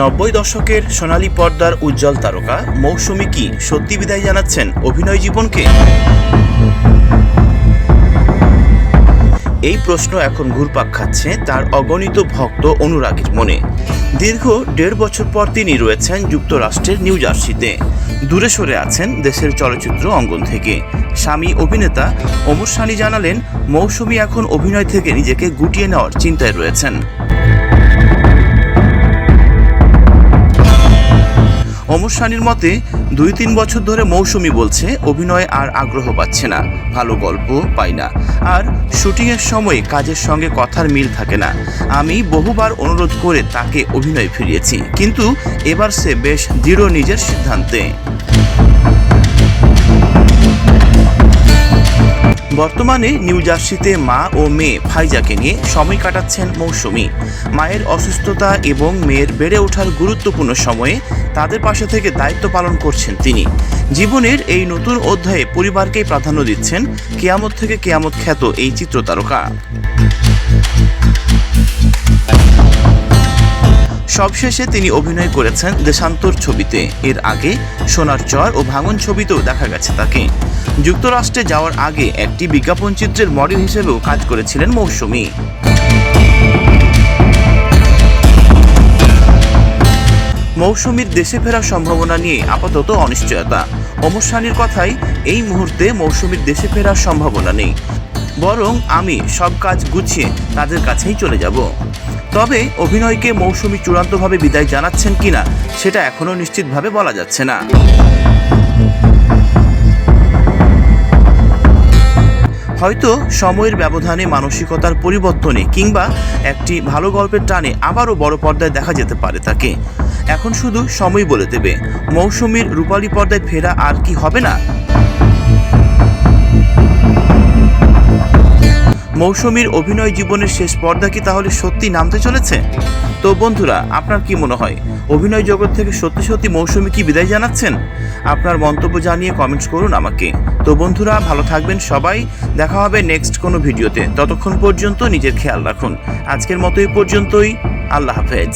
নব্বই দশকের সোনালী পর্দার উজ্জ্বল তারকা মৌসুমী কি সত্যি বিদায় জানাচ্ছেন অভিনয় জীবনকে। এই প্রশ্ন এখন ঘুরপাক খাচ্ছে তার অগণিত ভক্ত অনুরাগীর মনে। দীর্ঘ দেড় বছর পর তিনি রয়েছেন যুক্তরাষ্ট্রের নিউ জার্সিতে। দূরে সরে আছেন দেশের চলচ্চিত্র অঙ্গন থেকে। স্বামী অভিনেতা অমর সানি জানালেন, মৌসুমী এখন অভিনয় থেকে নিজেকে গুটিয়ে নেওয়ার চিন্তায় রয়েছেন। অমর সানির মতে, দুই তিন বছর ধরে মৌসুমি বলছে, অভিনয়ে আর আগ্রহ পাচ্ছে না, ভালো গল্প পাই না। আর শুটিংয়ের সময় কাজের সঙ্গে কথার মিল থাকে না। আমি বহুবার অনুরোধ করে তাকে অভিনয় ফিরিয়েছি, কিন্তু এবার সে বেশ দৃঢ় নিজের সিদ্ধান্তে। বর্তমানে নিউ জার্সিতে মা ও মেয়ে ফাইজাকে নিয়ে সময় কাটাচ্ছেন মৌসুমি। মায়ের অসুস্থতা এবং মেয়ের বেড়ে ওঠার গুরুত্বপূর্ণ সময়ে তাদের পাশে থেকে দায়িত্ব পালন করছেন তিনি। জীবনের এই নতুন অধ্যায়ে পরিবারকেই প্রাধান্য দিচ্ছেন কেয়ামত থেকে কেয়ামত খ্যাত এই চিত্রতারকা। সবশেষে তিনি অভিনয় করেছেন দেশান্তর ছবিতে। এর আগে সোনার চর ও ভাঙন ছবিতেও দেখা গেছে তাকে। যুক্তরাষ্ট্রে যাওয়ার আগে একটি বিজ্ঞাপন চিত্রের মডেল হিসেবেও কাজ করেছিলেন মৌসুমী। মৌসুমীর দেশে ফেরার সম্ভাবনা নিয়ে আপাতত অনিশ্চয়তা। অমর সানির কথাই এই মুহূর্তে মৌসুমীর দেশে ফেরার সম্ভাবনা নেই। বরং আমি সব কাজ গুছিয়ে তাদের কাছেই চলে যাব। তবে অভিনয়কে মৌসুমী চূড়ান্তভাবে বিদায় জানাচ্ছেন কিনা সেটা এখনও নিশ্চিতভাবে বলা যাচ্ছে না। হয়তো সময়ের ব্যবধানে মানসিকতার পরিবর্তনে কিংবা একটি ভালো গল্পের টানে আবারও বড় পর্দায় দেখা যেতে পারে তাকে। এখন শুধু সময় বলে দেবে। মৌসুমীর রূপালী পর্দায় ফেরা আর কি হবে না? মৌসুমীর অভিনয় জীবনের শেষ পর্দা কি তাহলে সত্যি নামতে চলেছে? তো বন্ধুরা, আপনার কি মনে হয়? অভিনয় জগৎ থেকে সত্যি সত্যি মৌসুমী কি বিদায় জানাচ্ছেন? আপনার মন্তব্য জানিয়ে কমেন্টস করুন আমাকে। তো বন্ধুরা, ভালো থাকবেন সবাই। দেখা হবে নেক্সট কোনো ভিডিওতে। ততক্ষণ পর্যন্ত নিজের খেয়াল রাখুন। আজকের মতো এই পর্যন্তই। আল্লাহ হাফেজ।